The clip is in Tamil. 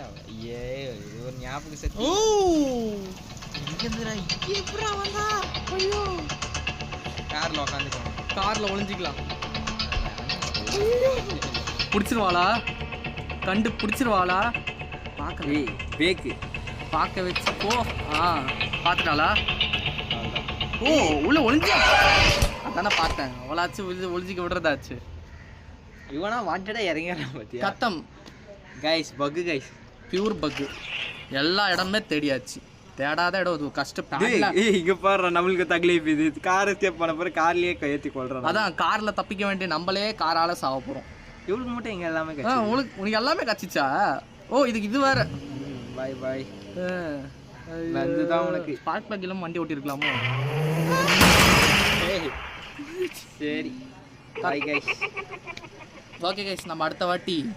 எங்க? ஐயே இது ஒரு ஞாபக சக்தி ஓ எங்க இருந்துடா எப்படா வந்தா ஐயோ கார்ல உட்காந்துக்கோங்க கார்ல ஒளிஞ்சிக்கலாம் பிடிச்சிருவாளா கண்டு பிடிச்சிருவாளா பார்க்க ஏய் பேக்கு பார்க்க வச்சு போ ஆ பார்த்துட்டாளா ஓ உள்ள ஒளிஞ்சா அதானே பார்த்தேன் அவளாச்சு ஒளிஞ்சு ஒளிஞ்சிக்க விடுறதாச்சு இவனா வாண்டடா இறங்கிறான் பாத்தியா கத்தம் கைஸ் பக்கு கைஸ் பியூர் பக்கு எல்லா இடமே தேடியாச்சு. தேடாத இடம் இது கஷ்டம் இங்க பாரு நம்மளுக்கு தக்லீஃப் இது. கார் எஸ்கேப் பண்ண போற கார்லயே கையெத்தி கொள்றான் அதான் கார்ல தப்பிக்க வேண்டிய நம்மளே காரால சாவ போறோம். இவளுக்கு மட்டும் இங்க எல்லாமே கட்சி உனக்கு எல்லாமே கச்சிச்சா ஓ இதுக்கு இது வேற. பாய் பாய் ஆ, வந்துதான் உனக்கு. ஸ்பார்க் பிளக் எல்லாம் வண்டி ஓட்டிருக்கலாமோ? சரி. பாய் கைஸ் ஓகே கைஸ் நம்ம அடுத்த வாட்டி